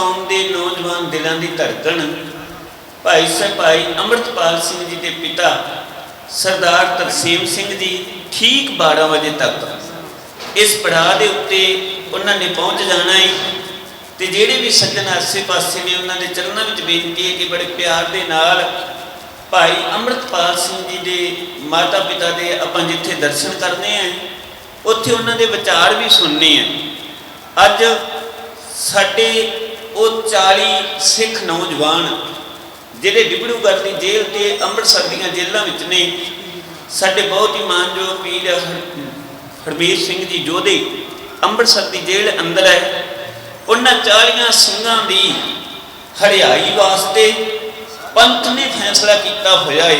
ਕੌਮ ਦੇ ਨੌਜਵਾਨ ਦਿਲਾਂ ਦੀ ਧੜਕਣ। ਭਾਈ ਸਾਹਿਬ, ਭਾਈ ਅੰਮ੍ਰਿਤਪਾਲ ਸਿੰਘ ਜੀ ਦੇ ਪਿਤਾ ਸਰਦਾਰ ਤਰਸੀਮ ਸਿੰਘ ਜੀ ਠੀਕ 12 ਵਜੇ ਤੱਕ ਇਸ ਪੜਾਅ ਦੇ ਉੱਤੇ ਉਹਨਾਂ ਨੇ ਪਹੁੰਚ ਜਾਣਾ ਹੈ ਤੇ ਜਿਹੜੇ ਵੀ ਸੱਜਣ ਆਸੇ-ਪਾਸੇ ਨੇ ਉਹਨਾਂ ਦੇ ਚਰਨਾਂ ਵਿੱਚ ਬੇਨਤੀ ਹੈ ਕਿ ਬੜੇ ਪਿਆਰ ਦੇ ਨਾਲ ਭਾਈ ਅੰਮ੍ਰਿਤਪਾਲ ਸਿੰਘ ਜੀ ਦੇ ਮਾਤਾ ਪਿਤਾ ਦੇ ਆਪਾਂ ਜਿੱਥੇ ਦਰਸ਼ਨ ਕਰਨੇ ਆ, ਉੱਥੇ ਉਹਨਾਂ ਦੇ ਵਿਚਾਰ ਵੀ ਸੁਣਨੇ ਆ। ਅੱਜ ਸਾਡੇ ਉਹ 40 ਸਿੱਖ ਨੌਜਵਾਨ, ਜਿਹੜੇ ਡਿਬੜੂਗੜ੍ਹ ਦੀ ਜੇਲ੍ਹ ਤੇ ਅੰਮ੍ਰਿਤਸਰ ਦੀਆਂ ਜੇਲ੍ਹਾਂ ਵਿੱਚ ਨੇ, ਸਾਡੇ ਬਹੁਤ ਹੀ ਮਾਨਯੋਗ ਪੀਰ ਹਰ- ਹਰਮੀਤ ਸਿੰਘ ਜੀ ਜੋਧੇ ਅੰਮ੍ਰਿਤਸਰ ਦੀ ਜੇਲ੍ਹ ਅੰਦਰ ਹੈ। ਉਹਨਾਂ 40 ਸਿੰਘਾਂ ਦੀ ਹਰਿਆਈ ਵਾਸਤੇ ਪੰਥ ਨੇ ਫੈਸਲਾ ਕੀਤਾ ਹੋਇਆ ਹੈ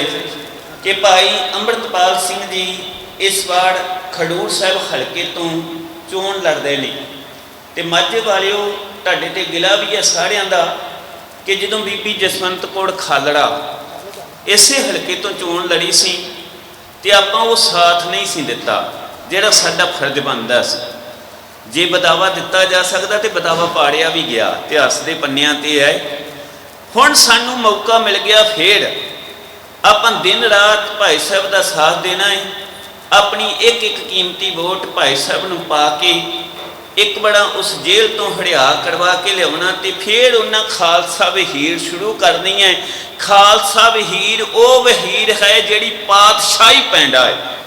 ਕਿ ਭਾਈ ਅੰਮ੍ਰਿਤਪਾਲ ਸਿੰਘ ਜੀ ਇਸ ਵਾਰ ਖਡੂਰ ਸਾਹਿਬ ਹਲਕੇ ਤੋਂ ਚੋਣ ਲੜਦੇ ਨੇ। ਤੇ ਮਾਝੇ ਵਾਲਿਓ ਤੁਹਾਡੇ ਤੇ ਗਿਲਾ ਵੀ ਹੈ ਸਾਰਿਆਂ ਦਾ ਕਿ ਜਦੋਂ ਬੀਬੀ ਜਸਵੰਤ ਕੌਰ ਖਾਲੜਾ ਇਸੇ ਹਲਕੇ ਤੋਂ ਚੋਣ ਲੜੀ ਸੀ ਤੇ ਆਪਾਂ ਉਹ ਸਾਥ ਨਹੀਂ ਸੀ ਦਿੱਤਾ, ਜਿਹੜਾ ਸਾਡਾ ਫਰਜ਼ ਬਣਦਾ ਸੀ। ਜੇ ਬਦਾਵਾ ਦਿੱਤਾ ਜਾ ਸਕਦਾ ਤੇ ਬਦਾਵਾ ਪਾੜਿਆ ਵੀ ਗਿਆ, ਇਤਿਹਾਸ ਦੇ ਪੰਨਿਆਂ ਤੇ ਹੈ ਹੁਣ ਸਾਨੂੰ ਮੌਕਾ ਮਿਲ ਗਿਆ ਫੇਰ। ਆਪਾਂ ਦਿਨ ਰਾਤ ਭਾਈ ਸਾਹਿਬ ਦਾ ਸਾਥ ਦੇਣਾ ਹੈ। ਆਪਣੀ ਇੱਕ ਇੱਕ ਕੀਮਤੀ ਵੋਟ ਭਾਈ ਸਾਹਿਬ ਨੂੰ ਪਾ ਕੇ ਇੱਕ ਬੜਾ ਉਸ ਜੇਲ੍ਹ ਤੋਂ ਹੜਿਆ ਕਰਵਾ ਕੇ ਲਿਆਉਣਾ ਤੇ ਫਿਰ ਉਹਨਾਂ ਖਾਲਸਾ ਵਹੀਰ ਸ਼ੁਰੂ ਕਰਨੀ ਹੈ। ਖਾਲਸਾ ਵਹੀਰ ਉਹ ਵਹੀਰ ਹੈ ਜਿਹੜੀ ਪਾਤਸ਼ਾਹੀ ਪੈਂਦਾ ਹੈ।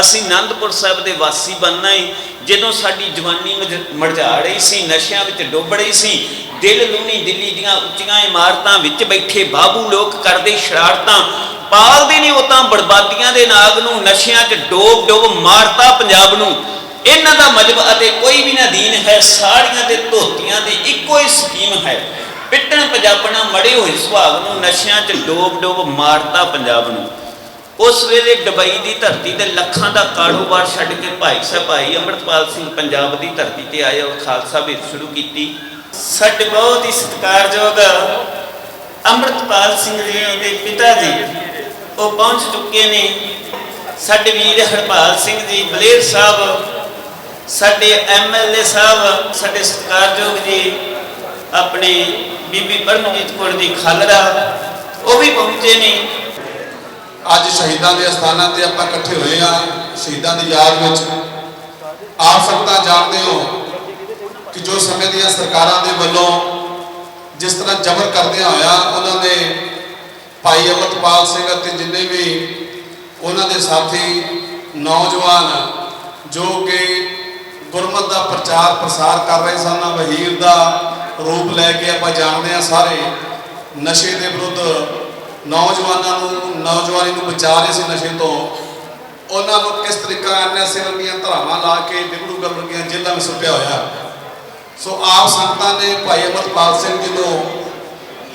ਅਸੀਂ ਆਨੰਦਪੁਰ ਸਾਹਿਬ ਦੇ ਵਾਸੀ ਬਣਨਾ ਹੈ। ਜਦੋਂ ਸਾਡੀ ਜਵਾਨੀ ਮਜ- ਮਰਝਾ ਰਹੀ ਸੀ, ਨਸ਼ਿਆਂ ਵਿੱਚ ਡੁੱਬ ਰਹੀ ਸੀ, ਦਿਲ ਲੂਣੀ ਦਿੱਲੀ ਦੀਆਂ ਉੱਚੀਆਂ ਇਮਾਰਤਾਂ ਵਿੱਚ ਬੈਠੇ ਬਾਬੂ ਲੋਕ ਕਰਦੇ ਸ਼ਰਾਰਤਾਂ, ਪਾਲਦੇ ਨੇ ਉਹ ਤਾਂ ਬਰਬਾਦੀਆਂ ਦੇ ਨਾਗ ਨੂੰ, ਨਸ਼ਿਆਂ 'ਚ ਡੋਬ ਡੋਬ ਮਾਰਤਾ ਪੰਜਾਬ ਨੂੰ। ਇਹਨਾਂ ਦਾ ਮਜਬ ਅਤੇ ਕੋਈ ਵੀ ਨਾ ਦੀਨ ਹੈ, ਸਾੜੀਆਂ ਦੇ ਧੋਤੀਆਂ ਦੀ ਇੱਕੋ ਹੀ ਸਕੀਮ ਹੈ। ਪਿੱਟਣ ਪੰਜਾਬਣਾ ਮੜੇ ਹੋਏ ਸੁਭਾਗ ਨੂੰ, ਨਸ਼ਿਆਂ 'ਚ ਡੋਬ ਡੋਬ ਮਾਰਤਾ ਪੰਜਾਬ ਨੂੰ। ਉਸ ਵੇਲੇ ਦੁਬਈ ਦੀ ਧਰਤੀ ਤੇ ਲੱਖਾਂ ਦਾ ਕਾਰੋਬਾਰ ਛੱਡ ਕੇ ਭਾਈ ਸਾਹਿਬ ਭਾਈ ਅੰਮ੍ਰਿਤਪਾਲ ਸਿੰਘ ਪੰਜਾਬ ਦੀ ਧਰਤੀ ਤੇ ਆਏ ਔਰ ਖਾਲਸਾ ਵੀ ਸ਼ੁਰੂ ਕੀਤੀ। ਸਾਡੇ ਬਹੁਤ ਹੀ ਸਤਿਕਾਰਯੋਗ ਅੰਮ੍ਰਿਤਪਾਲ ਸਿੰਘ ਜੀ ਦੇ ਪਿਤਾ ਜੀ, ਉਹ ਪਹੁੰਚ ਚੁੱਕੇ ਨੇ। ਸਾਡੇ ਵੀਰ ਹਰਪਾਲ ਸਿੰਘ ਜੀ, ਬਲੇਰ ਸਾਹਿਬ ਸਾਡੇ ਐਮਐਲਏ ਸਾਹਿਬ, ਸਾਡੇ ਸਤਿਕਾਰਯੋਗ ਜੀ, ਆਪਣੇ ਬੀਬੀ ਪਰਮਜੀਤ ਕੌਰ ਦੀ ਖਾਲੜਾ, ਉਹ ਵੀ ਪਹੁੰਚੇ ਨੇ। ਅੱਜ ਸ਼ਹੀਦਾਂ ਦੇ ਅਸਥਾਨਾਂ ਤੇ ਆਪਾਂ ਇਕੱਠੇ ਹੋਏ ਆ ਸ਼ਹੀਦਾਂ ਦੀ ਯਾਦ ਵਿੱਚ। ਆਪ ਸੰਗਤਾਂ ਜਾਣਦੇ ਹੋ ਕਿ ਜੋ ਸਮੇਂ ਦੀਆਂ ਸਰਕਾਰਾਂ ਦੇ ਵੱਲੋਂ ਜਿਸ ਤਰ੍ਹਾਂ ਜ਼ਬਰ ਕਰਦਿਆਂ ਹੋਇਆ ਉਹਨਾਂ ਦੇ ਭਾਈ ਅਮਰਤਪਾਲ ਸਿੰਘ ਅਤੇ ਜਿੰਨੇ ਵੀ ਉਹਨਾਂ ਦੇ ਸਾਥੀ, ਨੌਜਵਾਨ, ਜੋ ਕਿ ਗੁਰਮਤ ਦਾ ਪ੍ਰਚਾਰ ਪ੍ਰਸਾਰ ਕਰ ਰਹੇ ਸਨ, ਵਹੀਰ ਦਾ ਰੂਪ ਲੈ ਕੇ ਆਪਾਂ ਜਾਣਦੇ ਆ ਸਾਰੇ। ਨਸ਼ੇ ਦੇ ਵਿਰੁੱਧ ਨੌਜਵਾਨਾਂ ਨੂੰ, ਨੌਜਵਾਨੀ ਨੂੰ ਬਚਾ ਰਹੇ ਸੀ ਨਸ਼ੇ ਤੋਂ। ਉਹਨਾਂ ਨੂੰ ਕਿਸ ਤਰੀਕਾ ਐਨਐਸਏ ਵਰਗੀਆਂ ਧਰਾਵਾਂ ਲਾ ਕੇ ਡਿਬੜੂਗੜ੍ਹ ਵਰਗੀਆਂ ਜੇਲ੍ਹਾਂ ਵਿੱਚ ਸੁੱਟਿਆ ਹੋਇਆ। ਸੋ ਆਪ ਸੰਗਤਾਂ ਨੇ ਭਾਈ ਅਮਰਪਾਲ ਸਿੰਘ ਜੀ ਨੂੰ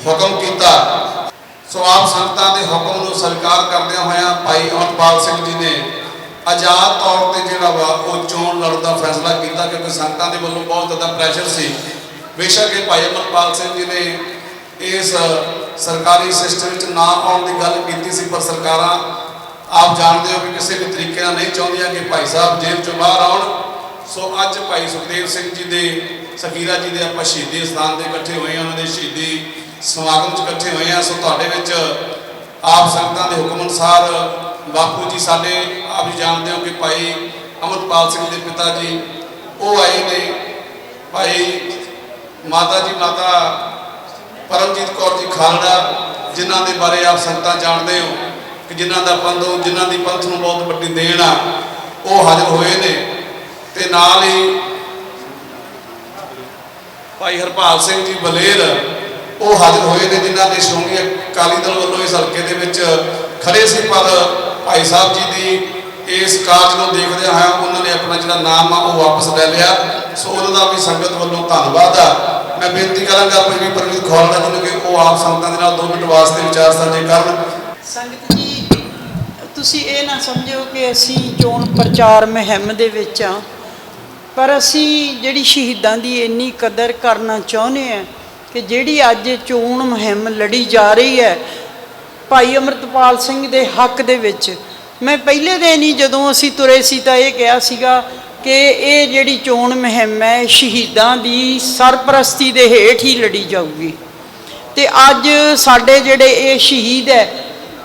ਹੁਕਮ ਕੀਤਾ। ਸੋ ਆਪ ਸੰਗਤਾਂ ਦੇ ਹੁਕਮ ਨੂੰ ਸਵੀਕਾਰ ਕਰਦਿਆਂ ਹੋਇਆਂ ਭਾਈ ਅਮਰਪਾਲ ਸਿੰਘ ਜੀ ਨੇ ਆਜ਼ਾਦ ਤੌਰ ਤੇ ਜਿਹੜਾ ਵਾ, ਉਹ ਚੋਣ ਲੜਨ ਦਾ ਫੈਸਲਾ ਕੀਤਾ ਕਿਉਂਕਿ ਸੰਗਤਾਂ ਦੇ ਵੱਲੋਂ ਬਹੁਤ ਜ਼ਿਆਦਾ ਪ੍ਰੈਸ਼ਰ ਸੀ। ਬੇਸ਼ੱਕ ਇਹ ਭਾਈ ਅਮਰਪਾਲ ਸਿੰਘ ਜੀ ਨੇ ਇਸ ਸਰਕਾਰੀ ਸਿਸਟਮ ਵਿੱਚ ਨਾ ਆਉਣ ਦੀ ਗੱਲ ਕੀਤੀ ਸੀ, ਪਰ ਸਰਕਾਰਾਂ ਆਪ ਜਾਣਦੇ ਹੋ ਕਿ ਕਿਸੇ ਵੀ ਤਰੀਕੇ ਨਾਲ ਨਹੀਂ ਚਾਹੁੰਦੀਆਂ ਕਿ ਭਾਈ ਸਾਹਿਬ ਜੇਲ੍ਹ ਚੋਂ ਬਾਹਰ ਆਉਣ। ਸੋ ਅੱਜ ਭਾਈ ਸੁਖਦੇਵ ਸਿੰਘ ਜੀ ਦੇ, ਸਖੀਰਾ ਜੀ ਦੇ ਆਪਾਂ ਸ਼ਹੀਦੀ ਸਥਾਨ ਤੇ ਇਕੱਠੇ ਹੋਏ ਹਾਂ, ਉਹਨਾਂ ਦੇ ਸ਼ਹੀਦੀ ਸਮਾਗਮ 'ਚ ਇਕੱਠੇ ਹੋਏ ਹਾਂ। ਸੋ ਤੁਹਾਡੇ ਵਿੱਚ ਆਪ ਸੰਗਤਾਂ ਦੇ ਹੁਕਮ ਅਨੁਸਾਰ ਬਾਪੂ ਜੀ ਸਾਡੇ ਆਪ ਜੀ ਜਾਣਦੇ ਹੋ ਕਿ ਭਾਈ ਅਮਰਪਾਲ ਸਿੰਘ ਦੇ ਪਿਤਾ ਜੀ, ਉਹ ਆਏ ਨੇ। ਭਾਈ ਮਾਤਾ ਜੀ, ਮਾਤਾ ਪਰਮਜੀਤ ਕੌਰ ਜੀ ਖਾਲੜਾ, ਜਿਨ੍ਹਾਂ ਦੇ ਬਾਰੇ ਆਪ ਸੰਗਤਾਂ ਜਾਣਦੇ ਹੋ ਕਿ ਜਿਨ੍ਹਾਂ ਦਾ ਪੰਥ ਜਿਨ੍ਹਾਂ ਦੀ ਪੰਥ ਨੂੰ ਬਹੁਤ ਵੱਡੀ ਦੇਣ ਆ, ਉਹ ਹਾਜ਼ਰ ਹੋਏ ਨੇ। ਤੇ ਨਾਲ ਹੀ ਭਾਈ ਹਰਪਾਲ ਸਿੰਘ ਜੀ ਬਲੇਰ, ਉਹ ਹਾਜ਼ਰ ਹੋਏ ਨੇ, ਜਿਨ੍ਹਾਂ ਨੇ ਸ਼੍ਰੋਮਣੀ ਅਕਾਲੀ ਦਲ ਵੱਲੋਂ ਇਸ ਹਲਕੇ ਦੇ ਵਿੱਚ ਖੜੇ ਸੀ। ਪਰ ਭਾਈ ਸਾਹਿਬ ਜੀ ਦੀ ਇਸ ਕਾਰਜ ਨੂੰ ਦੇਖਦਿਆਂ ਹੋਇਆ ਉਹਨਾਂ ਨੇ ਆਪਣਾ ਜਿਹੜਾ ਨਾਮ ਆ ਉਹ ਵਾਪਸ ਲੈ ਲਿਆ। ਸੋ ਉਹਨਾਂ ਦਾ ਵੀ ਸੰਗਤ ਵੱਲੋਂ ਧੰਨਵਾਦ ਆ। ਮੈਂ ਬੇਨਤੀ ਕਰਾਂਗਾ ਆਪਣੀ ਵੀ ਪਰਮੀਤ ਖੌਲੜਾ ਕਿ ਉਹ ਆਪ ਸੰਗਤਾਂ ਦੇ ਨਾਲ 2 ਮਿੰਟ ਵਾਸਤੇ ਵਿਚਾਰ ਸਾਂਝੇ ਕਰਨ। ਸੰਗਤ ਜੀ, ਤੁਸੀਂ ਇਹ ਨਾ ਸਮਝੋ ਕਿ ਅਸੀਂ ਚੋਣ ਪ੍ਰਚਾਰ ਮੁਹਿੰਮ ਦੇ ਵਿੱਚ ਆ। ਪਰ ਅਸੀਂ ਜਿਹੜੀ ਸ਼ਹੀਦਾਂ ਦੀ ਇੰਨੀ ਕਦਰ ਕਰਨਾ ਚਾਹੁੰਦੇ ਆ ਕਿ ਜਿਹੜੀ ਅੱਜ ਚੋਣ ਮੁਹਿੰਮ ਲੜੀ ਜਾ ਰਹੀ ਹੈ, ਭਾਈ ਅਮਰਤਪਾਲ ਸਿੰਘ ਦੇ ਹੱਕ ਦੇ ਵਿੱਚ ਮੈਂ ਪਹਿਲੇ ਦਿਨ ਹੀ ਜਦੋਂ ਅਸੀਂ ਤੁਰੇ ਸੀ ਤਾਂ ਇਹ ਕਿਹਾ ਸੀਗਾ ਕਿ ਇਹ ਜਿਹੜੀ ਚੋਣ ਮੁਹਿੰਮ ਹੈ, ਸ਼ਹੀਦਾਂ ਦੀ ਸਰਪ੍ਰਸਤੀ ਦੇ ਹੇਠ ਹੀ ਲੜੀ ਜਾਊਗੀ। ਤੇ ਅੱਜ ਸਾਡੇ ਜਿਹੜੇ ਇਹ ਸ਼ਹੀਦ ਹੈ,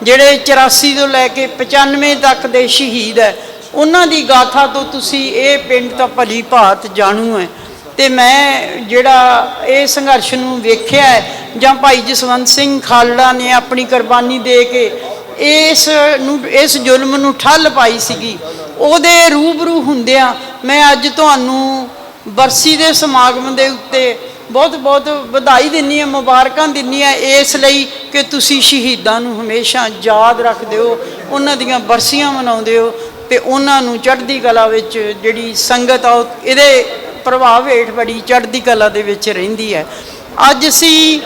ਜਿਹੜੇ 84 ਤੋਂ ਲੈ ਕੇ 95 ਤੱਕ ਦੇ ਸ਼ਹੀਦ ਹੈ, ਉਹਨਾਂ ਦੀ ਗਾਥਾ ਤੋਂ ਤੁਸੀਂ ਇਹ ਪਿੰਡ ਤਾਂ ਭਲੀ ਭਾਤ ਜਾਣੂ ਹੈ। ਤੇ ਮੈਂ ਜਿਹੜਾ ਇਹ ਸੰਘਰਸ਼ ਨੂੰ ਵੇਖਿਆ ਹੈ, ਜਾਂ ਭਾਈ ਜਸਵੰਤ ਸਿੰਘ ਖਾਲੜਾ ਨੇ ਆਪਣੀ ਕੁਰਬਾਨੀ ਦੇ ਕੇ ਇਸ ਨੂੰ, ਇਸ ਜ਼ੁਲਮ ਨੂੰ ਠੱਲ ਪਾਈ ਸੀਗੀ। ਉਹਦੇ ਰੂਬਰੂ ਹੁੰਦਿਆਂ ਮੈਂ ਅੱਜ ਤੁਹਾਨੂੰ ਬਰਸੀ ਦੇ ਸਮਾਗਮ ਦੇ ਉੱਤੇ ਬਹੁਤ ਬਹੁਤ ਵਧਾਈ ਦਿੰਨੀ ਆ ਮੁਬਾਰਕਾਂ ਦਿੰਨੀ ਆ ਇਸ ਲਈ ਕਿ ਤੁਸੀਂ ਸ਼ਹੀਦਾਂ ਨੂੰ ਹਮੇਸ਼ਾ ਯਾਦ ਰੱਖਦੇ ਹੋ, ਉਹਨਾਂ ਦੀਆਂ ਬਰਸੀਆਂ ਮਨਾਉਂਦੇ ਹੋ ਤੇ ਉਹਨਾਂ ਨੂੰ ਚੜ੍ਹਦੀ ਕਲਾ ਵਿੱਚ ਜਿਹੜੀ ਸੰਗਤ ਆ, ਉਹ ਇਹਦੇ ਪ੍ਰਭਾਵ ਹੇਠ ਬੜੀ ਚੜ੍ਹਦੀ ਕਲਾ ਦੇ ਵਿੱਚ ਰਹਿੰਦੀ ਹੈ। ਅੱਜ ਅਸੀਂ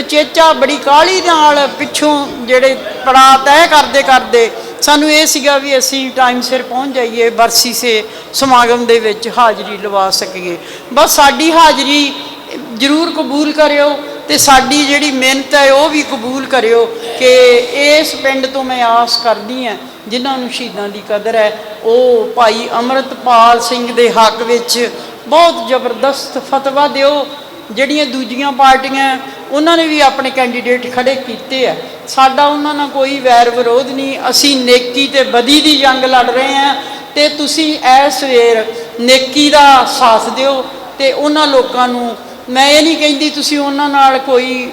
ਚੇਚਾ ਬੜੀ ਕਾਲੀ ਨਾਲ ਪਿੱਛੋਂ ਜਿਹੜੇ ਪੜਾ ਤੈਅ ਕਰਦੇ ਕਰਦੇ ਸਾਨੂੰ ਇਹ ਸੀਗਾ ਵੀ ਅਸੀਂ ਟਾਈਮ ਸਿਰ ਪਹੁੰਚ ਜਾਈਏ, ਬਰਸੀ ਸੇ ਸਮਾਗਮ ਦੇ ਵਿੱਚ ਹਾਜ਼ਰੀ ਲਵਾ ਸਕੀਏ। ਬਸ ਸਾਡੀ ਹਾਜ਼ਰੀ ਜ਼ਰੂਰ ਕਬੂਲ ਕਰਿਓ ਤੇ ਸਾਡੀ ਜਿਹੜੀ ਮਿਹਨਤ ਹੈ ਉਹ ਵੀ ਕਬੂਲ ਕਰਿਓ ਕਿ ਇਸ ਪਿੰਡ ਤੋਂ ਮੈਂ ਆਸ ਕਰਦੀ ਹਾਂ, ਜਿਨ੍ਹਾਂ ਨੂੰ ਸ਼ਹੀਦਾਂ ਦੀ ਕਦਰ ਹੈ, ਉਹ ਭਾਈ ਅਮਰਤਪਾਲ ਸਿੰਘ ਦੇ ਹੱਕ ਵਿੱਚ ਬਹੁਤ ਜ਼ਬਰਦਸਤ ਫਤਵਾ ਦਿਓ, ਜਿਹੜੀਆਂ ਦੂਜੀਆਂ ਪਾਰਟੀਆਂ ਉਹਨਾਂ ਨੇ ਵੀ ਆਪਣੇ ਕੈਂਡੀਡੇਟ ਖੜੇ ਕੀਤੇ ਆ। ਸਾਡਾ ਉਹਨਾਂ ਨਾਲ ਕੋਈ ਵੈਰ ਵਿਰੋਧ ਨਹੀਂ। ਅਸੀਂ ਨੇਕੀ ਤੇ ਬਦੀ ਦੀ ਜੰਗ ਲੜ ਰਹੇ ਹਾਂ ਤੇ ਤੁਸੀਂ ਐਸ ਵੇਰ ਨੇਕੀ ਦਾ ਸਾਥ ਦਿਓ ਤੇ ਉਹਨਾਂ ਲੋਕਾਂ ਨੂੰ, ਮੈਂ ਇਹ ਨਹੀਂ ਕਹਿੰਦੀ ਤੁਸੀਂ ਉਹਨਾਂ ਨਾਲ ਕੋਈ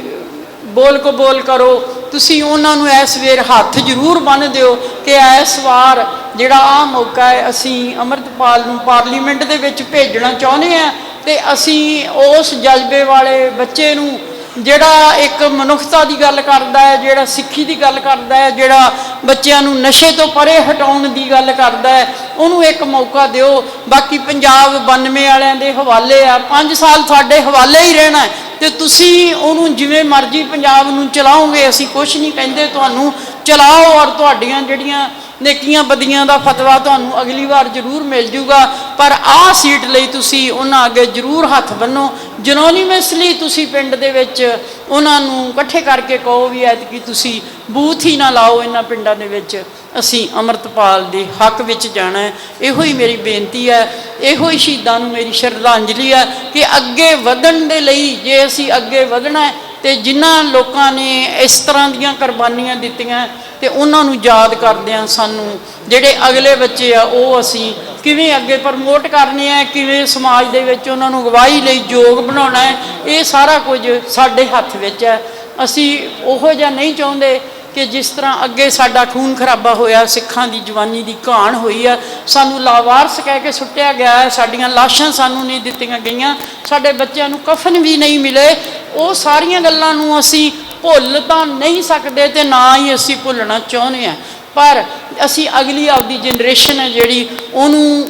ਬੋਲ ਕਬੋਲ ਕਰੋ। ਤੁਸੀਂ ਉਹਨਾਂ ਨੂੰ ਇਸ ਵੇਰ ਹੱਥ ਜ਼ਰੂਰ ਬੰਨ੍ਹ ਦਿਓ ਕਿ ਇਸ ਵਾਰ ਜਿਹੜਾ ਆ ਮੌਕਾ ਹੈ, ਅਸੀਂ ਅਮਰਤਪਾਲ ਨੂੰ ਪਾਰਲੀਮੈਂਟ ਦੇ ਵਿੱਚ ਭੇਜਣਾ ਚਾਹੁੰਦੇ ਆ ਤੇ ਅਸੀਂ ਉਸ ਜਜ਼ਬੇ ਵਾਲੇ ਬੱਚੇ ਨੂੰ ਜਿਹੜਾ ਇੱਕ ਮਨੁੱਖਤਾ ਦੀ ਗੱਲ ਕਰਦਾ ਹੈ, ਜਿਹੜਾ ਸਿੱਖੀ ਦੀ ਗੱਲ ਕਰਦਾ ਹੈ, ਜਿਹੜਾ ਬੱਚਿਆਂ ਨੂੰ ਨਸ਼ੇ ਤੋਂ ਪਰੇ ਹਟਾਉਣ ਦੀ ਗੱਲ ਕਰਦਾ ਹੈ, ਉਹਨੂੰ ਇੱਕ ਮੌਕਾ ਦਿਓ। ਬਾਕੀ ਪੰਜਾਬ 92 ਵਾਲਿਆਂ ਦੇ ਹਵਾਲੇ ਆ 5 ਸਾਲ ਤੁਹਾਡੇ ਹਵਾਲੇ ਹੀ ਰਹਿਣਾ ਹੈ ਤੇ ਤੁਸੀਂ ਉਹਨੂੰ ਜਿਵੇਂ ਮਰਜ਼ੀ ਪੰਜਾਬ ਨੂੰ ਚਲਾਓਗੇ, ਅਸੀਂ ਕੁਝ ਨਹੀਂ ਕਹਿੰਦੇ ਤੁਹਾਨੂੰ, ਚਲਾਓ ਔਰ ਤੁਹਾਡੀਆਂ ਜਿਹੜੀਆਂ ਨੇਕੀਆਂ ਬਦੀਆਂ ਦਾ ਫਤਵਾ ਤੁਹਾਨੂੰ ਅਗਲੀ ਵਾਰ ਜ਼ਰੂਰ ਮਿਲ ਜੂਗਾ। ਪਰ ਆਹ ਸੀਟ ਲਈ ਤੁਸੀਂ ਉਹਨਾਂ ਅੱਗੇ ਜ਼ਰੂਰ ਹੱਥ ਬੰਨੋ। ਜਨੋਨੀਮਸਲੀ ਤੁਸੀਂ ਪਿੰਡ ਦੇ ਵਿੱਚ ਉਹਨਾਂ ਨੂੰ ਇਕੱਠੇ ਕਰਕੇ ਕਹੋ ਵੀ ਐਤਕੀ ਤੁਸੀਂ ਬੂਥ ਹੀ ਨਾ ਲਾਓ ਇਹਨਾਂ ਪਿੰਡਾਂ ਦੇ ਵਿੱਚ। ਅਸੀਂ ਅਮਰਤਪਾਲ ਦੇ ਹੱਕ ਵਿੱਚ ਜਾਣਾ ਹੈ। ਇਹੋ ਹੀ ਮੇਰੀ ਬੇਨਤੀ ਹੈ। ਇਹੋ ਹੀ ਸ਼ਹੀਦਾਂ ਨੂੰ ਮੇਰੀ ਸ਼ਰਧਾਂਜਲੀ ਹੈ ਕਿ ਅੱਗੇ ਵਧਣ ਦੇ ਲਈ ਜੇ ਅਸੀਂ ਅੱਗੇ ਵਧਣਾ ਹੈ ਤੇ ਜਿਨ੍ਹਾਂ ਲੋਕਾਂ ਨੇ ਇਸ ਤਰ੍ਹਾਂ ਦੀਆਂ ਕੁਰਬਾਨੀਆਂ ਦਿੱਤੀਆਂ ਤੇ ਉਹਨਾਂ ਨੂੰ ਯਾਦ ਕਰਦਿਆਂ ਸਾਨੂੰ। ਜਿਹੜੇ ਅਗਲੇ ਬੱਚੇ ਆ, ਉਹ ਅਸੀਂ ਕਿਵੇਂ ਅੱਗੇ ਪ੍ਰਮੋਟ ਕਰਨੇ ਆ ਕਿਵੇਂ ਸਮਾਜ ਦੇ ਵਿੱਚ ਉਹਨਾਂ ਨੂੰ ਅਗਵਾਈ ਲਈ ਯੋਗ ਬਣਾਉਣਾ ਹੈ, ਇਹ ਸਾਰਾ ਕੁਝ ਸਾਡੇ ਹੱਥ ਵਿੱਚ ਹੈ। ਅਸੀਂ ਉਹੋ ਜਿਹਾ ਨਹੀਂ ਚਾਹੁੰਦੇ ਕਿ ਜਿਸ ਤਰ੍ਹਾਂ ਅੱਗੇ ਸਾਡਾ ਖੂਨ ਖਰਾਬਾ ਹੋਇਆ, ਸਿੱਖਾਂ ਦੀ ਜਵਾਨੀ ਦੀ ਘਾਣ ਹੋਈ ਆ ਸਾਨੂੰ ਲਾਵਾਰਸ ਕਹਿ ਕੇ ਸੁੱਟਿਆ ਗਿਆ ਹੈ, ਸਾਡੀਆਂ ਲਾਸ਼ਾਂ ਸਾਨੂੰ ਨਹੀਂ ਦਿੱਤੀਆਂ ਗਈਆਂ, ਸਾਡੇ ਬੱਚਿਆਂ ਨੂੰ ਕਫਨ ਵੀ ਨਹੀਂ ਮਿਲੇ, ਉਹ ਸਾਰੀਆਂ ਗੱਲਾਂ ਨੂੰ ਅਸੀਂ ਭੁੱਲ ਤਾਂ ਨਹੀਂ ਸਕਦੇ ਤੇ ਨਾ ਹੀ ਅਸੀਂ ਭੁੱਲਣਾ ਚਾਹੁੰਦੇ ਆ ਪਰ ਅਸੀਂ ਅਗਲੀ ਆਪਦੀ ਜਨਰੇਸ਼ਨ ਹੈ ਜਿਹੜੀ ਉਹਨੂੰ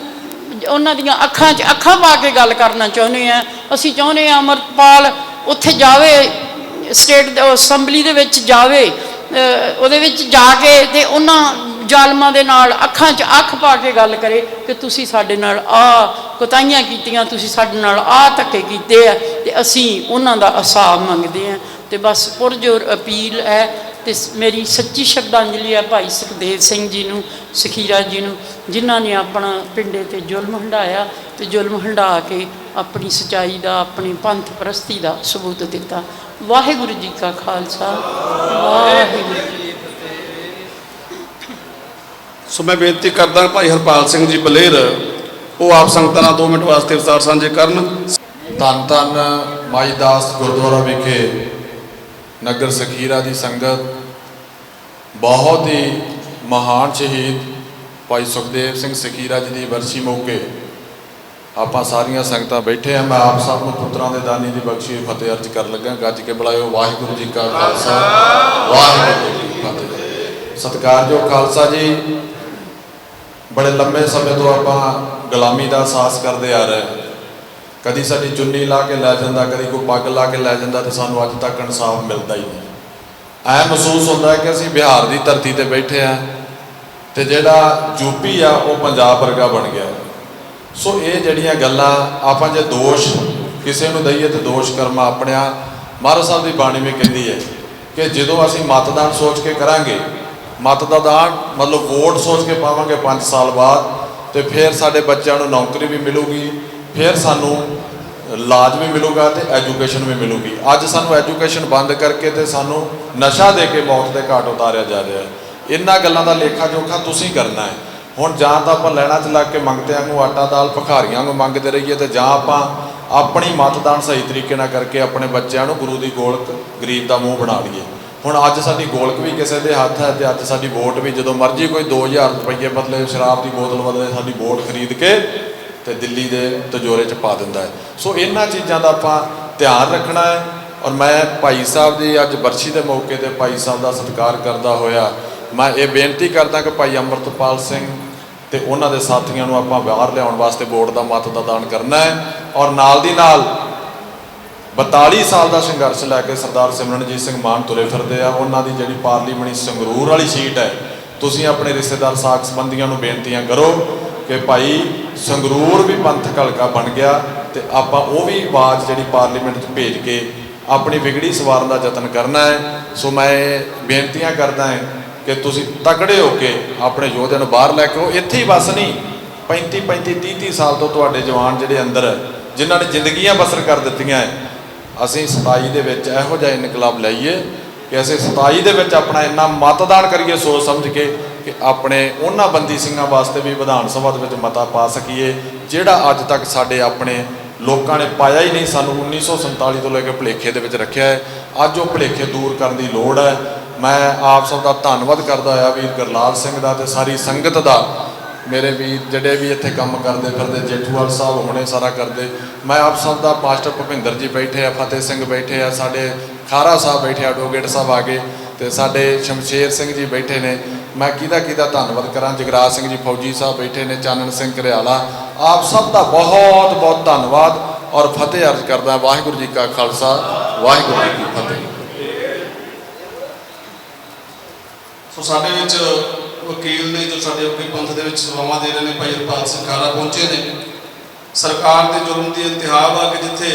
ਉਹਨਾਂ ਦੀਆਂ ਅੱਖਾਂ 'ਚ ਅੱਖਾਂ ਪਾ ਕੇ ਗੱਲ ਕਰਨਾ ਚਾਹੁੰਦੇ ਆ ਅਸੀਂ ਚਾਹੁੰਦੇ ਆ ਅਮਰਪਾਲ ਉੱਥੇ ਜਾਵੇ ਸਟੇਟ ਅਸੈਂਬਲੀ ਦੇ ਵਿੱਚ ਜਾਵੇ ਉਹਦੇ ਵਿੱਚ ਜਾ ਕੇ ਤੇ ਉਹਨਾਂ ਜ਼ਾਲਮਾਂ ਦੇ ਨਾਲ ਅੱਖਾਂ 'ਚ ਅੱਖ ਪਾ ਕੇ ਗੱਲ ਕਰੇ ਕਿ ਤੁਸੀਂ ਸਾਡੇ ਨਾਲ ਆ ਕੁਤਾਈਆਂ ਕੀਤੀਆਂ, ਤੁਸੀਂ ਸਾਡੇ ਨਾਲ ਆ ਧੱਕੇ ਕੀਤੇ ਆ ਤੇ ਅਸੀਂ ਉਹਨਾਂ ਦਾ ਹਿਸਾਬ ਮੰਗਦੇ ਆ ਤੇ ਬਸ ਪੁਰਜੋਰ ਅਪੀਲ ਹੈ ਤੇ ਮੇਰੀ ਸੱਚੀ ਸ਼ਰਧਾਂਜਲੀ ਹੈ ਭਾਈ ਸੁਖਦੇਵ ਸਿੰਘ ਜੀ ਨੂੰ ਸਖੀਰਾ ਜੀ ਨੂੰ ਜਿਨ੍ਹਾਂ ਨੇ ਆਪਣਾ ਪਿੰਡੇ ਤੇ ਜ਼ੁਲਮ ਹੰਡਾਇਆ ਤੇ ਜ਼ੁਲਮ ਹੰਡਾ ਕੇ ਆਪਣੀ ਸਚਾਈ ਦਾ ਆਪਣੀ ਪੰਥ ਪ੍ਰਸਤੀ ਦਾ ਸਬੂਤ ਦਿੱਤਾ। ਵਾਹਿਗੁਰੂ ਜੀ ਕਾ ਖਾਲਸਾ ਵਾਹਿਗੁਰੂ ਜੀ ਸੋ ਮੈਂ ਬੇਨਤੀ ਕਰਦਾ ਭਾਈ ਹਰਪਾਲ ਸਿੰਘ ਜੀ ਬਲੇਰ ਉਹ ਆਪ ਸੰਗਤਾਂ ਨਾਲ 2 ਮਿੰਟ ਵਾਸਤੇ ਵਿਚਾਰ ਸਾਂਝੇ ਕਰਨ। ਧੰਨ ਧੰਨ ਮਾਈਦਾਸ ਗੁਰਦੁਆਰਾ ਵਿਖੇ ਨਗਰ ਸਖੀਰਾ ਦੀ ਸੰਗਤ ਬਹੁਤ ਹੀ ਮਹਾਨ ਸ਼ਹੀਦ ਭਾਈ ਸੁਖਦੇਵ ਸਿੰਘ ਸਖੀਰਾ ਜੀ ਦੀ ਵਰਸੀ ਮੌਕੇ ਆਪਾਂ ਸਾਰੀਆਂ ਸੰਗਤਾਂ ਬੈਠੇ ਆ ਮੈਂ ਆਪ ਸਭ ਨੂੰ ਪੁੱਤਰਾਂ ਦੇ ਦਾਨੀ ਦੀ ਬਖਸ਼ੀ ਫਤਿਹ ਅਰਜ ਕਰਨ ਲੱਗਾ। ਗੱਜ ਕੇ ਬੁਲਾਇਓ। ਵਾਹਿਗੁਰੂ ਜੀ ਕਾ ਖਾਲਸਾ। ਵਾਹਿਗੁਰੂ ਜੀ ਕੀ ਫਤਿਹ। ਸਤਿਕਾਰਯੋਗ ਖਾਲਸਾ ਜੀ, ਬੜੇ ਲੰਬੇ ਸਮੇਂ ਤੋਂ ਆਪਾਂ ਗੁਲਾਮੀ ਦਾ ਅਹਿਸਾਸ ਕਰਦੇ ਆ ਰਹੇ। ਹਾਂ ਕਦੀ ਸਾਡੀ ਚੁੰਨੀ ਲਾ ਕੇ ਲੈ ਜਾਂਦਾ, ਕਦੀ ਕੋਈ ਪੱਗ ਲਾ ਕੇ ਲੈ ਜਾਂਦਾ ਤੇ ਸਾਨੂੰ ਅੱਜ ਤੱਕ ਇਨਸਾਫ ਮਿਲਦਾ ਹੀ ਨਹੀਂ। ਐ ਮਹਿਸੂਸ ਹੁੰਦਾ ਕਿ ਅਸੀਂ ਬਿਹਾਰ ਦੀ ਧਰਤੀ ਤੇ ਬੈਠੇ ਆ ਤੇ ਜਿਹੜਾ ਯੂਪੀ ਆ, ਉਹ ਪੰਜਾਬ ਵਰਗਾ ਬਣ ਗਿਆ। ਸੋ ਇਹ ਜਿਹੜੀਆਂ ਗੱਲਾਂ ਆਪਾਂ ਜੇ ਦੋਸ਼ ਕਿਸੇ ਨੂੰ ਦਈਏ ਤੇ ਦੋਸ਼ ਕਰਮਾ ਆਪਣਿਆ, ਮਹਾਰਾਜ ਸਾਹਿਬ ਦੀ ਬਾਣੀ ਵਿੱਚ ਕਹਿੰਦੀ ਹੈ ਕਿ ਜਦੋਂ ਅਸੀਂ ਮਤਦਾਨ ਸੋਚ ਕੇ ਕਰਾਂਗੇ ਮਤ ਦਾ ਦਾਨ ਮਤਲਬ ਵੋਟ ਸੋਚ ਕੇ ਪਾਵਾਂਗੇ 5 ਸਾਲ ਬਾਅਦ ਤੇ ਫਿਰ ਸਾਡੇ ਬੱਚਿਆਂ ਨੂੰ ਨੌਕਰੀ ਵੀ ਮਿਲੂਗੀ ਫਿਰ ਸਾਨੂੰ ਇਲਾਜ ਵੀ ਮਿਲੂਗਾ ਤੇ ਐਜੂਕੇਸ਼ਨ ਵੀ ਮਿਲੂਗੀ। ਅੱਜ ਸਾਨੂੰ ਐਜੂਕੇਸ਼ਨ ਬੰਦ ਕਰਕੇ ਤੇ ਸਾਨੂੰ ਨਸ਼ਾ ਦੇ ਕੇ ਮੌਤ ਦੇ ਘਾਟ ਉਤਾਰਿਆ ਜਾ ਰਿਹਾ ਹੈ। ਇਹਨਾਂ ਗੱਲਾਂ ਦਾ ਲੇਖਾ ਜੋਖਾ ਤੁਸੀਂ ਕਰਨਾ ਹੈ। ਹੁਣ ਜਾਂ ਤਾਂ ਆਪਾਂ ਲੈਣਾ ਚ ਲੱਗ ਕੇ ਮੰਗਤਿਆਂ ਨੂੰ ਆਟਾ ਦਾਲ ਭਖਾਰੀਆਂ ਨੂੰ ਮੰਗਦੇ ਰਹੀਏ ਤੇ ਜਾਂ ਆਪਾਂ ਆਪਣੀ ਮਤਦਾਨ ਸਹੀ ਤਰੀਕੇ ਨਾਲ ਕਰਕੇ ਆਪਣੇ ਬੱਚਿਆਂ ਨੂੰ ਗੁਰੂ ਦੀ ਗੋਲਕ ਗਰੀਬ ਦਾ ਮੂੰਹ ਬਣਾ ਲਈਏ। ਹੁਣ ਅੱਜ ਸਾਡੀ ਗੋਲਕ ਵੀ ਕਿਸੇ ਦੇ ਹੱਥ ਹੈ ਤੇ ਅੱਜ ਸਾਡੀ ਵੋਟ ਵੀ ਜਦੋਂ ਮਰਜ਼ੀ ਕੋਈ 2000 ਰੁਪਏ ਬਦਲੇ ਸ਼ਰਾਬ ਦੀ ਬੋਤਲ ਬਦਲੇ ਸਾਡੀ ਵੋਟ ਖਰੀਦ ਕੇ ਤੇ ਦਿੱਲੀ ਦੇ ਤਜੋਰੇ 'ਚ ਪਾ ਦਿੰਦਾ ਹੈ। ਸੋ ਇਹਨਾਂ ਚੀਜ਼ਾਂ ਦਾ ਆਪਾਂ ਧਿਆਨ ਰੱਖਣਾ ਹੈ ਔਰ ਮੈਂ ਭਾਈ ਸਾਹਿਬ ਦੀ ਅੱਜ ਬਰਸ਼ੀ ਦੇ ਮੌਕੇ ਤੇ ਭਾਈ ਸਾਹਿਬ ਦਾ ਸਤਿਕਾਰ ਕਰਦਾ ਹੋਇਆ, ਮੈਂ ਇਹ ਬੇਨਤੀ ਕਰਦਾ ਕਿ ਭਾਈ ਅੰਮ੍ਰਿਤਪਾਲ ਸਿੰਘ ਤੇ ਉਹਨਾਂ ਦੇ ਸਾਥੀਆਂ ਨੂੰ ਆਪਾਂ ਬਾਹਰ ਲਿਆਉਣ ਵਾਸਤੇ ਵੋਟ ਦਾ ਮਤ ਦਾ ਦਾਨ ਕਰਨਾ ਹੈ ਔਰ ਨਾਲ ਦੀ ਨਾਲ 42 ਸਾਲ ਦਾ ਸੰਘਰਸ਼ ਲੈ ਕੇ ਸਰਦਾਰ ਸਿਮਰਨਜੀਤ ਸਿੰਘ ਮਾਨ ਤੁਰੇ ਫਿਰਦੇ ਆ। ਉਹਨਾਂ ਦੀ ਜਿਹੜੀ ਪਾਰਲੀਮੈਂਟ ਸੰਗਰੂਰ ਵਾਲੀ ਸੀਟ ਹੈ, ਤੁਸੀਂ ਆਪਣੇ ਰਿਸ਼ਤੇਦਾਰ ਸਾਖ ਸੰਬੰਧੀਆਂ ਨੂੰ ਬੇਨਤੀਆਂ ਕਰੋ ਕਿ ਭਾਈ ਸੰਗਰੂਰ ਵੀ ਪੰਥਕ ਹਲਕਾ ਬਣ ਗਿਆ ਤੇ ਆਪਾਂ ਉਹ ਵੀ ਆਵਾਜ਼ ਜਿਹੜੀ ਪਾਰਲੀਮੈਂਟ 'ਚ ਭੇਜ ਕੇ ਆਪਣੀ ਵਿਗੜੀ ਸਵਾਰਨ ਦਾ ਯਤਨ ਕਰਨਾ ਹੈ। ਸੋ ਮੈਂ ਬੇਨਤੀਆਂ ਕਰਦਾ ਹਾਂ ਕਿ ਤੁਸੀਂ ਤਕੜੇ ਹੋ ਕੇ ਆਪਣੇ ਯੋਧਿਆਂ ਨੂੰ ਬਾਹਰ ਲੈ ਕੇ ਆਓ। ਇੱਥੇ ਹੀ ਬਸ ਨਹੀਂ 35 35 30 30 ਸਾਲ ਤੋਂ ਤੁਹਾਡੇ ਜਵਾਨ ਜਿਹੜੇ ਅੰਦਰ ਜਿਨ੍ਹਾਂ ਨੇ ਜ਼ਿੰਦਗੀਆਂ ਬਸਰ ਕਰ ਦਿੱਤੀਆਂ ਹੈ, ਅਸੀਂ 27 ਦੇ ਵਿੱਚ ਇਹੋ ਜਿਹਾ ਇਨਕਲਾਬ ਲਈਏ ਕਿ ਅਸੀਂ 27 ਦੇ ਵਿੱਚ ਆਪਣਾ ਇੰਨਾ ਮਤਦਾਨ ਕਰੀਏ ਸੋਚ ਸਮਝ ਕੇ ਕਿ ਆਪਣੇ ਉਹਨਾਂ ਬੰਦੀ ਸਿੰਘਾਂ ਵਾਸਤੇ ਵੀ ਵਿਧਾਨ ਸਭਾ ਦੇ ਵਿੱਚ ਮਤਾ ਪਾ ਸਕੀਏ, ਜਿਹੜਾ ਅੱਜ ਤੱਕ ਸਾਡੇ ਆਪਣੇ ਲੋਕਾਂ ਨੇ ਪਾਇਆ ਹੀ ਨਹੀਂ, ਸਾਨੂੰ 1947 ਤੋਂ ਲੈ ਕੇ ਭੁਲੇਖੇ ਦੇ ਵਿੱਚ ਰੱਖਿਆ ਹੈ। ਅੱਜ ਉਹ ਭੁਲੇਖੇ ਦੂਰ ਕਰਨ ਦੀ ਲੋੜ ਹੈ। ਮੈਂ ਆਪ ਸਭ ਦਾ ਧੰਨਵਾਦ ਕਰਦਾ ਹੋਇਆ ਵੀਰ ਗੁਰਲਾਲ ਸਿੰਘ ਦਾ ਤੇ ਸਾਰੀ ਸੰਗਤ ਦਾ। ਮੇਰੇ ਵੀਰ ਜਿਹੜੇ ਵੀ ਇੱਥੇ ਕੰਮ ਕਰਦੇ ਫਿਰਦੇ, ਜੇਠੂਵਾਲ ਸਾਹਿਬ ਹੁਣੇ ਸਾਰਾ ਕਰਦੇ। ਮੈਂ ਆਪ ਸਭ ਦਾ ਮਾਸਟਰ ਭੁਪਿੰਦਰ ਜੀ ਬੈਠੇ ਆ, ਫਤਿਹ ਸਿੰਘ ਬੈਠੇ ਆ, ਸਾਡੇ ਖਾਰਾ ਸਾਹਿਬ ਬੈਠੇ ਆ ਐਡਵੋਕੇਟ ਸਾਹਿਬ ਆ ਗਏ। ਤੇ ਸਾਡੇ ਸ਼ਮਸ਼ੇਰ ਸਿੰਘ ਜੀ ਬੈਠੇ ਨੇ। ਮੈਂ ਕਿਹਦਾ ਕਿਹਦਾ ਧੰਨਵਾਦ ਕਰਾਂ? ਜਗਰਾਜ ਸਿੰਘ ਜੀ, ਫੌਜੀ ਸਾਹਿਬ ਬੈਠੇ ਨੇ, ਚਾਨਣ ਸਿੰਘ ਘਰਿਆਲਾ। ਆਪ ਸਭ ਦਾ ਬਹੁਤ ਬਹੁਤ ਧੰਨਵਾਦ ਔਰ ਫਤਿਹ ਅਰਜ਼ ਕਰਦਾ ਵਾਹਿਗੁਰੂ ਜੀ ਕਾ ਖਾਲਸਾ, ਵਾਹਿਗੁਰੂ ਜੀ ਕੀ ਫਤਿਹ। ਸੋ ਸਾਡੇ ਵਿੱਚ ਵਕੀਲ ਨੇ ਜੋ ਸਾਡੇ ਆਪਣੇ ਪੰਥ ਦੇ ਵਿੱਚ ਸੇਵਾਵਾਂ ਦੇ ਰਹੇ ਨੇ, ਭਾਈ ਹਰਪਾਲ ਸਿੰਘ ਖਾਰਾ ਪਹੁੰਚੇ ਨੇ। ਸਰਕਾਰ ਦੇ ਜ਼ੁਲਮ ਦੀ ਇੰਤਹਾ ਵਾ ਕਿ ਜਿੱਥੇ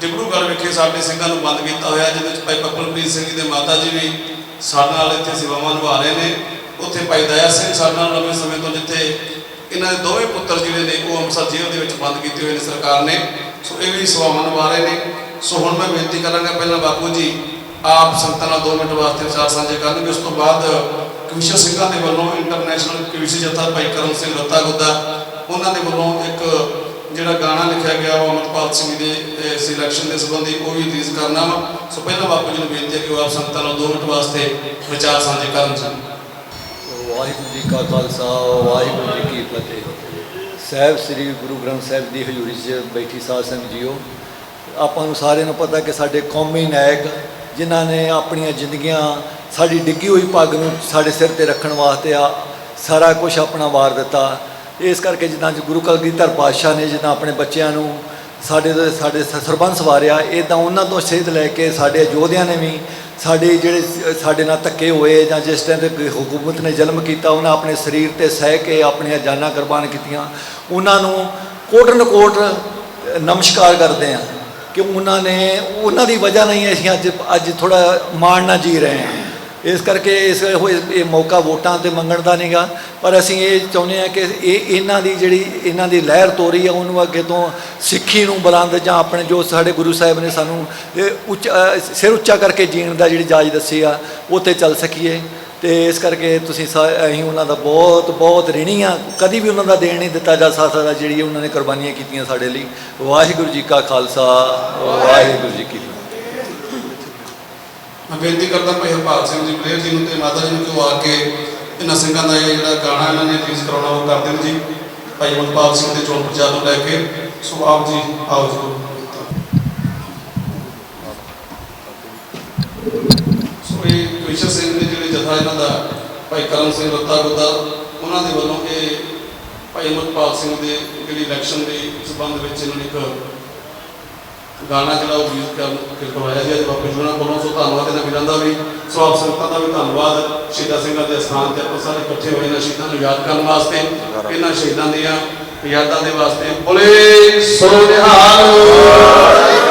ਡਿਬਰੂਗੜ੍ਹ ਵਿਖੇ ਸਾਡੇ ਸਿੰਘਾਂ ਨੂੰ ਬੰਦ ਕੀਤਾ ਹੋਇਆ, ਜਿਹਦੇ ਵਿੱਚ ਭਾਈ ਪੱਪਲਪ੍ਰੀਤ ਸਿੰਘ ਜੀ ਦੇ ਮਾਤਾ ਜੀ ਵੀ ਸਾਡੇ ਨਾਲ ਇੱਥੇ ਸੇਵਾਵਾਂ ਨਿਭਾ ਰਹੇ ਨੇ। ਉੱਥੇ ਭਾਈ ਦਇਆ ਸਿੰਘ ਸਾਡੇ ਨਾਲ ਲੰਬੇ ਸਮੇਂ ਤੋਂ ਜਿੱਥੇ ਇਹਨਾਂ ਦੇ ਦੋਵੇਂ ਪੁੱਤਰ ਜਿਹੜੇ ਨੇ, ਉਹ ਅੰਮ੍ਰਿਤਸਰ ਜੇਲ੍ਹ ਦੇ ਵਿੱਚ ਬੰਦ ਕੀਤੇ ਹੋਏ ਨੇ ਸਰਕਾਰ ਨੇ। ਸੋ ਇਹ ਵੀ ਸੇਵਾਵਾਂ ਨਿਭਾ ਰਹੇ ਨੇ। ਸੋ ਹੁਣ ਮੈਂ ਬੇਨਤੀ ਕਰਾਂਗਾ ਪਹਿਲਾਂ ਬਾਪੂ ਜੀ, ਆਪ ਸੰਗਤਾਂ ਨਾਲ 2 ਮਿੰਟ ਵਾਸਤੇ ਵਿਚਾਰ ਸਾਂਝੇ ਕਰਨਗੇ। ਉਸ ਤੋਂ ਬਾਅਦ ਕਮਿਸ਼ਨ ਸਿੰਘਾਂ ਦੇ ਵੱਲੋਂ ਇੰਟਰਨੈਸ਼ਨਲ ਕਵਿਸ਼ੀ ਜਥਾ ਭਾਈ ਕਰਮ ਸਿੰਘ ਰੱਤਾ ਗੁੱਦਾ, ਉਹਨਾਂ ਦੇ ਵੱਲੋਂ ਇੱਕ ਜਿਹੜਾ ਗਾਣਾ ਲਿਖਿਆ ਗਿਆ ਉਹ ਅਮਰਪਾਲ ਸਿੰਘ ਦੇ ਸਿਲੈਕਸ਼ਨ ਦੇ ਸੰਬੰਧੀ ਉਹ ਵੀ ਰਿਲੀਜ਼ ਕਰਨਾ ਵਾ। ਸੋ ਪਹਿਲਾਂ ਬਾਪੂ ਜੀ ਨੂੰ ਬੇਨਤੀ ਹੈ ਕਿ ਉਹ ਆਪ ਸੰਗਤਾਂ ਨਾਲ 2 ਮਿੰਟ ਵਾਸਤੇ ਵਿਚਾਰ ਸਾਂਝੇ ਕਰਨ ਜੀ। ਵਾਹਿਗੁਰੂ ਜੀ ਕਾ ਖਾਲਸਾ, ਵਾਹਿਗੁਰੂ ਜੀ ਕੀ ਫਤਿਹ। ਸਾਹਿਬ, ਸ੍ਰੀ ਗੁਰੂ ਗ੍ਰੰਥ ਸਾਹਿਬ ਦੀ ਹਜ਼ੂਰੀ 'ਚ ਬੈਠੀ ਸਾਧ ਸੰਗਤ ਜੀਓ, ਆਪਾਂ ਨੂੰ ਸਾਰਿਆਂ ਨੂੰ ਪਤਾ ਕਿ ਸਾਡੇ ਕੌਮੀ ਨਾਇਕ, ਜਿਨ੍ਹਾਂ ਨੇ ਆਪਣੀਆਂ ਜ਼ਿੰਦਗੀਆਂ ਸਾਡੀ ਡਿੱਗੀ ਹੋਈ ਪੱਗ ਨੂੰ ਸਾਡੇ ਸਿਰ ਤੇ ਰੱਖਣ ਵਾਸਤੇ ਆ, ਸਾਰਾ ਕੁਝ ਆਪਣਾ ਵਾਰ ਦਿੱਤਾ। ਇਸ ਕਰਕੇ ਜਿੱਦਾਂ ਅੱਜ ਗੁਰੂ ਕਲਗੀਧਰ ਪਾਤਸ਼ਾਹ ਨੇ ਜਿੱਦਾਂ ਆਪਣੇ ਬੱਚਿਆਂ ਨੂੰ ਸਾਡੇ ਤੋਂ ਸਾਡੇ ਸ- ਸਰਬੰਸ ਵਾਰਿਆ ਇਦਾਂ ਉਹਨਾਂ ਤੋਂ ਸੇਧ ਲੈ ਕੇ ਸਾਡੇ ਯੋਧਿਆਂ ਨੇ ਵੀ ਸਾਡੇ ਜਿਹੜੇ ਸਾਡੇ ਨਾਲ ਧੱਕੇ ਹੋਏ ਜਾਂ ਜਿਸ ਟਾਈਮ ਤੇ ਹਕੂਮਤ ਨੇ ਜ਼ੁਲਮ ਕੀਤਾ, ਉਹਨਾਂ ਆਪਣੇ ਸਰੀਰ ਤੇ ਸਹਿ ਕੇ ਆਪਣੀਆਂ ਜਾਨਾਂ ਕੁਰਬਾਨ ਕੀਤੀਆਂ। ਉਹਨਾਂ ਨੂੰ ਕੋਟਨ ਕੋਟ ਨਮਸਕਾਰ ਕਰਦੇ ਆ ਕਿ ਉਹਨਾਂ ਨੇ ਉਹਨਾਂ ਦੀ ਵਜ੍ਹਾ ਨਹੀਂ ਅਸੀਂ ਅੱਜ ਅੱਜ ਥੋੜਾ ਮਾਣ ਨਾਲ ਜੀ ਰਹੇ ਹਾਂ। ਇਸ ਕਰਕੇ ਇਸ ਹੋਏ ਇਹ ਮੌਕਾ ਵੋਟਾਂ ਤੇ ਮੰਗਣ ਦਾ ਨਹੀਂਗਾ। ਪਰ ਅਸੀਂ ਇਹ ਚਾਹੁੰਦੇ ਹਾਂ ਕਿ ਇਹ ਇਹਨਾਂ ਦੀ ਜਿਹੜੀ ਇਹਨਾਂ ਦੀ ਲਹਿਰ ਤੋਰੀ ਆ, ਉਹਨੂੰ ਅੱਗੇ ਤੋਂ ਸਿੱਖੀ ਨੂੰ ਬੁਲੰਦ ਜਾਂ ਆਪਣੇ ਜੋ ਸਾਡੇ ਗੁਰੂ ਸਾਹਿਬ ਨੇ ਸਾਨੂੰ ਇਹ ਉੱਚ ਸਿਰ ਉੱਚਾ ਕਰਕੇ ਜੀਣ ਦਾ ਜਿਹੜੀ ਜਾਜ ਦੱਸੀ ਆ, ਉਹ ਤੇ ਚੱਲ ਸਕੀਏ। ਤੇ ਇਸ ਕਰਕੇ ਤੁਸੀਂ ਸਾ- ਅਸੀਂ ਉਹਨਾਂ ਦਾ ਬਹੁਤ ਬਹੁਤ ਰਿਣੀ ਆ। ਕਦੀ ਵੀ ਉਹਨਾਂ ਦਾ ਦੇਣ ਨਹੀਂ ਦਿੱਤਾ ਜਾ ਸਕਦਾ ਜਿਹੜੀ ਉਹਨਾਂ ਨੇ ਕੁਰਬਾਨੀਆਂ ਕੀਤੀਆਂ ਸਾਡੇ ਲਈ। ਵਾਹਿਗੁਰੂ ਜੀ ਕਾ ਖਾਲਸਾ, ਵਾਹਿਗੁਰੂ ਜੀ ਕੀ ਮੈਂ ਬੇਨਤੀ ਕਰਦਾ ਭਾਈ ਹਰਪਾਲ ਸਿੰਘ ਜੀ ਬਲੇਰ ਜੀ ਨੂੰ ਤੇ ਮਾਤਾ ਜੀ ਨੂੰ ਕਿ ਉਹ ਆ ਕੇ ਇਹਨਾਂ ਸਿੰਘਾਂ ਦਾ ਇਹ ਜਿਹੜਾ ਗਾਣਾ ਇਹਨਾਂ ਨੇ ਰਿਲੀਜ਼ ਕਰਾਉਣਾ ਉਹ ਕਰ ਦੇਣ ਜੀ। ਭਾਈ ਅਮਰਪਾਲ ਸਿੰਘ ਦੇ ਚੋਣ ਪ੍ਰਚਾਰ ਨੂੰ ਲੈ ਕੇ। ਸੋ ਆਪ ਜੀ, ਆਓ ਜੀ। ਸੋ ਇਹ ਕ੍ਰਿਸ਼ਨ ਸਿੰਘ ਦੇ ਜਿਹੜੇ ਜਥਾ ਇਹਨਾਂ ਦਾ, ਭਾਈ ਕਰਮ ਸਿੰਘ ਰੱਤਾ ਗੁੱਦਾ ਉਹਨਾਂ ਦੇ ਵੱਲੋਂ ਇਹ ਭਾਈ ਅਮਰਪਾਲ ਸਿੰਘ ਦੇ ਜਿਹੜੀ ਇਲੈਕਸ਼ਨ ਦੇ ਸੰਬੰਧ ਵਿੱਚ ਇਹਨਾਂ ਨੇ ਇੱਕ ਗਾਣਾ ਜਿਹੜਾ ਉਹ ਗੀਤ ਕਰਵਾਇਆ ਜੀ ਬਾਪੂ ਜੀ ਉਹਨਾਂ ਕੋਲੋਂ, ਸੋ ਧੰਨਵਾਦ ਇਹਨਾਂ ਵੀਰਾਂ ਦਾ ਵੀ, ਸੋ ਆਪ ਸੰਗਤਾਂ ਦਾ ਵੀ ਧੰਨਵਾਦ। ਸ਼ਹੀਦਾਂ ਸਿੰਘਾਂ ਦੇ ਸਥਾਨ ਤੇ ਆਪਾਂ ਸਾਰੇ ਇਕੱਠੇ ਹੋਏ ਨੇ ਸ਼ਹੀਦਾਂ ਨੂੰ ਯਾਦ ਕਰਨ ਵਾਸਤੇ, ਇਹਨਾਂ ਸ਼ਹੀਦਾਂ ਦੀਆਂ ਯਾਦਾਂ ਦੇ ਵਾਸਤੇ ਬੋਲੇ ਸੋ ਨਿਹਾਲ।